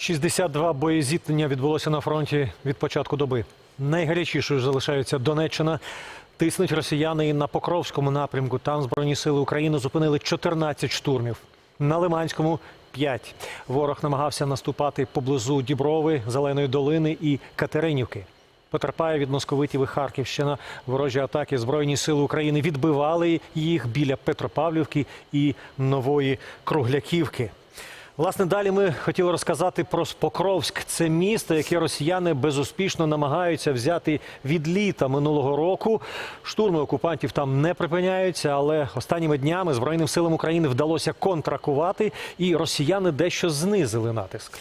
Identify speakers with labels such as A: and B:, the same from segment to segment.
A: 62 боєзіткнення відбулося на фронті від початку доби. Найгарячішою залишається Донеччина. Тиснуть росіяни і на Покровському напрямку. Там Збройні сили України зупинили 14 штурмів. На Лиманському 5. Ворог намагався наступати поблизу Діброви, Зеленої долини і Катеринівки. Потерпає від московитів і Харківщина. Ворожі атаки Збройні сили України відбивали їх біля Петропавлівки і Нової Кругляківки. Власне, далі ми хотіли розказати про Покровськ. Це місто, яке росіяни безуспішно намагаються взяти від літа минулого року. Штурми окупантів там не припиняються, але останніми днями Збройним силам України вдалося контракувати, і росіяни дещо знизили натиск.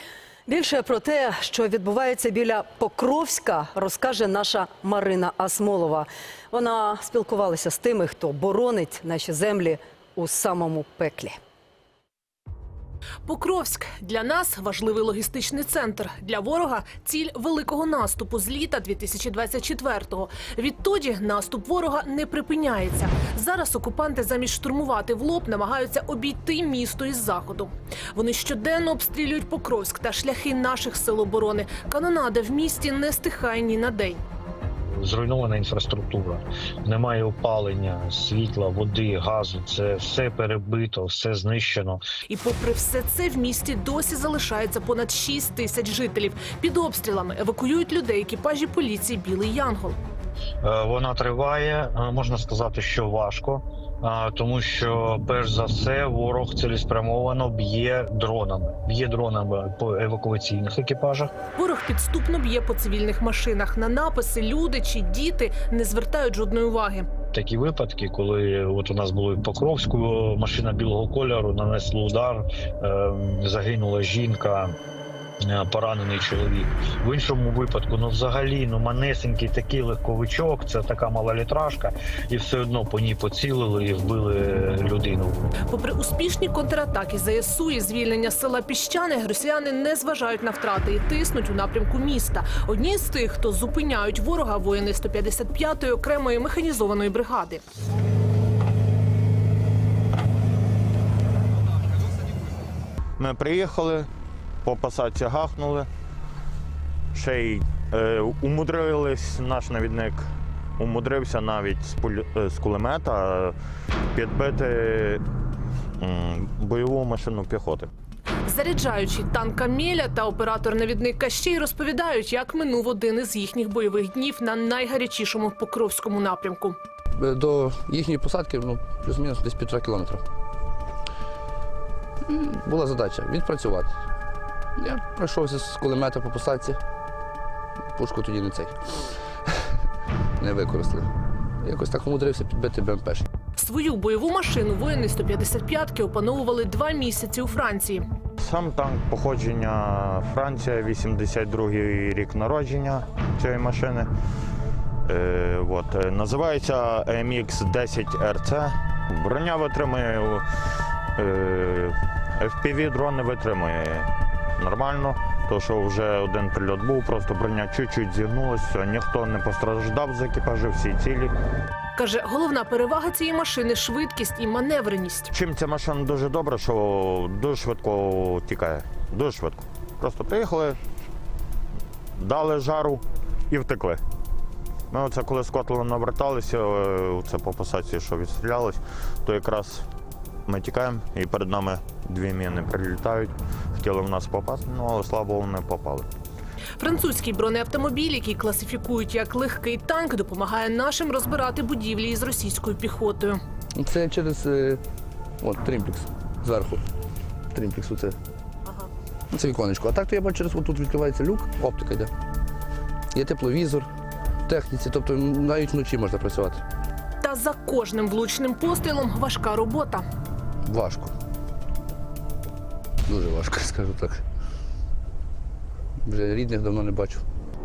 B: Більше про те, що відбувається біля Покровська, розкаже наша Марина Асмолова. Вона спілкувалася з тими, хто боронить наші землі у самому пеклі.
C: Покровськ для нас важливий логістичний центр. Для ворога ціль великого наступу з літа 2024-го. Відтоді наступ ворога не припиняється. Зараз окупанти замість штурмувати в лоб намагаються обійти місто із заходу. Вони щоденно обстрілюють Покровськ та шляхи наших сил оборони. Канонада в місті не стихає ні на день.
D: Зруйнована інфраструктура, немає опалення, світла, води, газу. Це все перебито, все знищено.
C: І попри все це в місті досі залишається понад 6 тисяч жителів. Під обстрілами евакуюють людей екіпажі поліції Білий Янгол.
D: Е, Вона триває, е, можна сказати, що важко, е, тому що перш за все ворог цілеспрямовано б'є дронами, б'є дронами по евакуаційних екіпажах.
C: Ворог підступно б'є по цивільних машинах. На написи люди чи діти не звертають жодної уваги.
D: Такі випадки, коли от у нас було в Покровську машина білого кольору нанесла удар, е, загинула жінка. Е, Поранений чоловік в іншому випадку, ну взагалі, ну манесенький такий легковичок, це така мала літражка, і все одно по ній поцілили і вбили людину.
C: Попри успішні контратаки ЗСУ і звільнення села Піщани, росіяни не зважають на втрати і тиснуть у напрямку міста. Одні з тих, хто зупиняють ворога, воїни 155-ї окремої механізованої бригади.
E: Ми приїхали, по посадці гахнули. Ще й е, умудрились, наш навідник умудрився навіть з, пуль, е, з кулемета е, підбити бойову машину піхоти.
C: Заряджаючи танк Камеля та оператор-навідник Кащей розповідають, як минув один із їхніх бойових днів на найгарячішому покровському напрямку.
F: Е, До їхньої посадки ну, плюс-мінус десь півтора кілометра. Була задача відпрацювати. Я пройшовся з кулемета по посадці. Пушку тоді не цей. Не використали. Якось так умудрився підбити БМП.
C: Свою бойову машину воїни 155-ки опановували два місяці у Франції.
E: Сам танк походження Франція, 82-й рік народження цієї машини. Е, от, е, називається MX 10 RC. Броня витримує, е, FPV дрон не витримує нормально. То, що вже один прильот був, просто броня чуть-чуть зігнулася, ніхто не постраждав з екіпажу, всі цілі.
C: Каже, головна перевага цієї машини швидкість і маневреність.
E: Чим ця машина дуже добра, що дуже швидко тікає. Дуже швидко. Просто приїхали, дали жару і втекли. Ми оце коли з Котлова наверталися, е, це по посадці, що відстрілялись, то якраз ми тікаємо і перед нами дві міни прилітають. Хотіли в нас попасти, ну але слава Богу, не попали.
C: Французький бронеавтомобіль, який класифікують як легкий танк, допомагає нашим розбирати будівлі із російською піхотою.
F: Це через е, от, тримплекс зверху. Тримплекс оце. Ну, Це віконечко. А так то я бачу, через тут відкривається люк, оптика йде. Є тепловізор, техніці, тобто навіть вночі можна працювати.
C: Та за кожним влучним пострілом важка робота.
F: Важко. Дуже важко, скажу так. Вже рідних давно не бачу.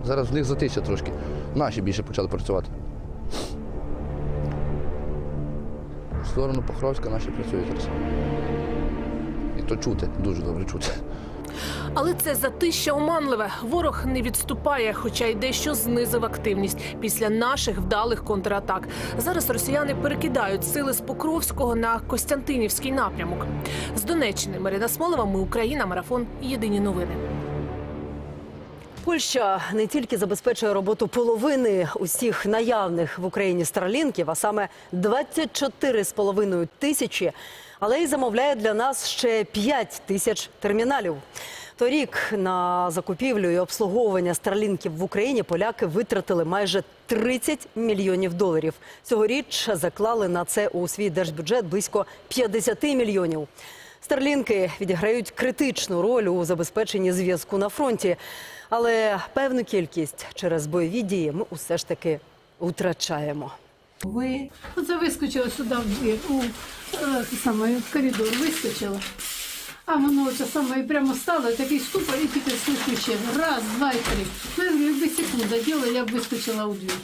F: Зараз в них затища трошки. Наші більше почали працювати. В сторону Похровська наші працюють зараз. І то чути, дуже добре чути.
C: Але це затища оманливе. Ворог не відступає, хоча й дещо знизив активність після наших вдалих контратак. Зараз росіяни перекидають сили з Покровського на Костянтинівський напрямок. З Донеччини Марина Смолова. Ми Україна. Марафон. Єдині новини.
B: Польща не тільки забезпечує роботу половини усіх наявних в Україні старлінків, а саме 24,5 тисячі, але й замовляє для нас ще 5 тисяч терміналів. Торік на закупівлю і обслуговування старлінків в Україні поляки витратили майже 30 мільйонів доларів. Цьогоріч заклали на це у свій держбюджет близько 50 мільйонів. Старлінки відіграють критичну роль у забезпеченні зв'язку на фронті, але певну кількість через бойові дії ми усе ж таки втрачаємо.
G: Ви оце вискочила сюди в двір, у е, саме, в коридор вискочила. А воно це саме і прямо стало, такий ступор, і тільки слухаю ще раз, два і три. Ну, якби секунда діла, я б вискочила у двір.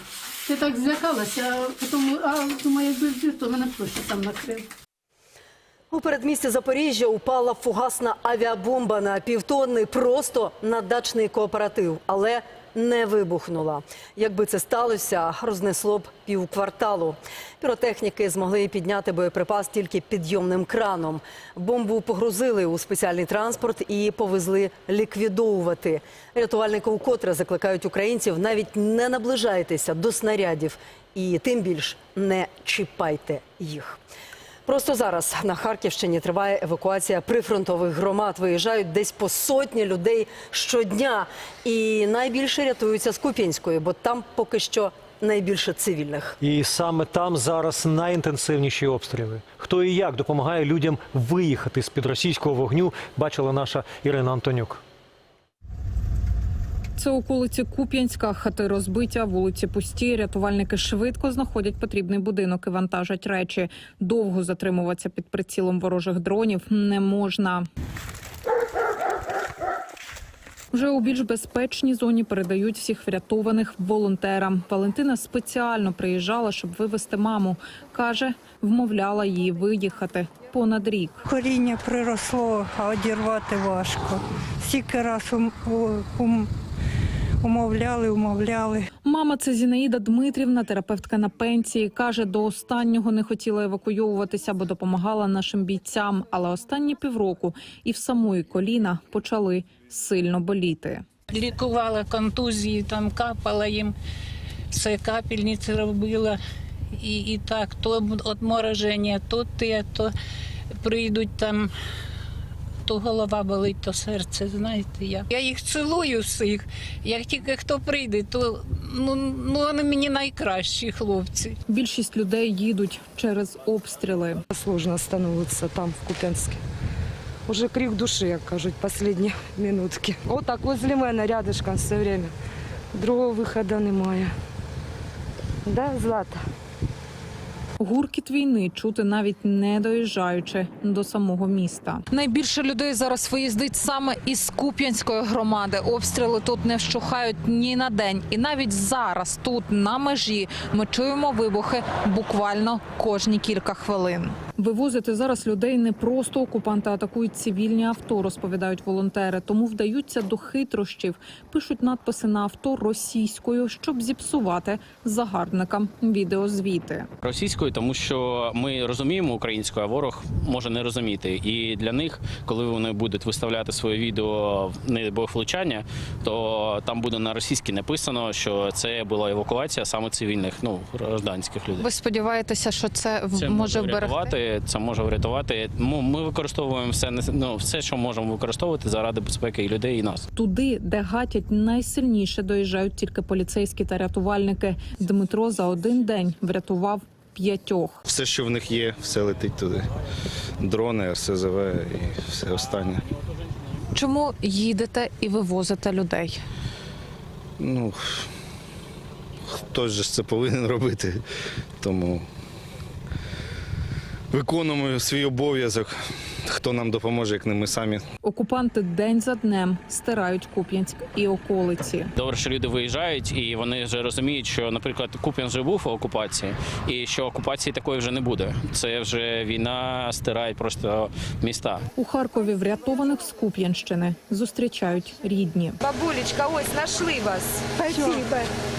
G: Я так злякалася, а потім, а думаю, якби в двір, то мене просто там накрило.
B: У передмісті Запоріжжя упала фугасна авіабомба на півтонни просто на дачний кооператив, але не вибухнула. Якби це сталося, рознесло б півкварталу. Піротехніки змогли підняти боєприпас тільки підйомним краном. Бомбу погрузили у спеціальний транспорт і повезли ліквідовувати. Рятувальники укотре закликають українців навіть не наближайтеся до снарядів і тим більш не чіпайте їх. Просто зараз на Харківщині триває евакуація прифронтових громад. Виїжджають десь по сотні людей щодня. І найбільше рятуються з Куп'янської, бо там поки що найбільше цивільних.
A: І саме там зараз найінтенсивніші обстріли. Хто і як допомагає людям виїхати з під російського вогню, бачила наша Ірина Антонюк.
H: Це околиці Куп'янська, хати розбиття, вулиці пусті. Рятувальники швидко знаходять потрібний будинок і вантажать речі. Довго затримуватися під прицілом ворожих дронів не можна. Вже у більш безпечній зоні передають всіх врятованих волонтерам. Валентина спеціально приїжджала, щоб вивезти маму. Каже, вмовляла її виїхати понад рік.
I: Коріння приросло, а одірвати важко. Стільки раз умовляли, умовляли.
H: Мама це Зінаїда Дмитрівна, терапевтка на пенсії. Каже, до останнього не хотіла евакуйовуватися, бо допомагала нашим бійцям. Але останні півроку і в самої коліна почали сильно боліти.
J: лікувала контузії, там капала їм, все капельниці робила. І, і так, то отмороження, то те, то прийдуть там, то голова болить, то серце, знаєте як. Я їх цілую всіх. Як тільки хто прийде, то ну, ну вони мені найкращі хлопці.
H: Більшість людей їдуть через обстріли.
K: Сложно становиться там, в Куп'янську. Уже крик души, як кажуть, останні минутки. Отак возле мене рядышком все время. Другого виходу немає. Да, Злата?
H: Гуркіт війни чути навіть не доїжджаючи до самого міста.
L: Найбільше людей зараз виїздить саме із Куп'янської громади. Обстріли тут не вщухають ні на день. І навіть зараз, тут на межі, ми чуємо вибухи буквально кожні кілька хвилин.
H: Вивозити зараз людей не просто окупанти атакують цивільні авто, розповідають волонтери. Тому вдаються до хитрощів, пишуть надписи на авто російською, щоб зіпсувати загарбникам відеозвіти.
M: російською, тому що ми розуміємо українською, а ворог може не розуміти. І для них, коли вони будуть виставляти своє відео не влучання, то там буде на російській написано, що це була евакуація саме цивільних, ну гражданських людей.
L: Ви сподіваєтеся, що це, в-
M: Це
L: може
M: може
L: вберегти?
M: Врятувати, це може врятувати. Ми, ми використовуємо все ну, все, що можемо використовувати заради безпеки і людей, і нас.
H: Туди, де гатять найсильніше, доїжджають тільки поліцейські та рятувальники. Дмитро за один день врятував п'ятьох.
N: Все, що в них є, все летить туди. Дрони, РСЗВ і все останнє.
L: Чому їдете і вивозите людей?
N: Ну, хтось же ж це повинен робити. Тому виконуємо свій обов'язок. Хто нам допоможе, як не ми самі.
H: Окупанти день за днем стирають Куп'янськ і околиці.
M: Добре, що люди виїжджають, і вони вже розуміють, що, наприклад, Куп'ян вже був у окупації, і що окупації такої вже не буде. Це вже війна стирає просто міста.
H: У Харкові врятованих з Куп'янщини зустрічають рідні.
K: Бабулечка, ось знайшли вас.
I: Спасибо.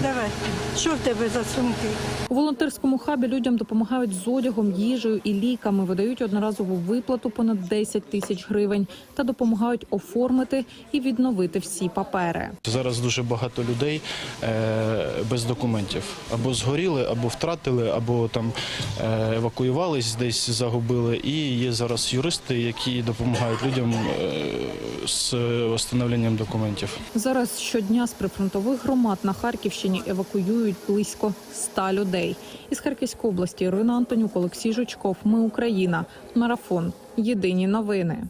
I: Давай. Що в тебе за сумки?
H: У волонтерському хабі людям допомагають з одягом, їжею і ліками. Видають одноразову виплату понад 10 тисяч гривень та допомагають оформити і відновити всі папери.
O: Зараз дуже багато людей е, без документів або згоріли, або втратили, або там е, евакуювались, десь загубили. І є зараз юристи, які допомагають людям е, з встановленням документів.
H: Зараз щодня з прифронтових громад на Харківщині евакуюють близько 100 людей. Із Харківської області Ірина Антонюк, Олексій Жучков. Ми Україна. Марафон. Єдині новини.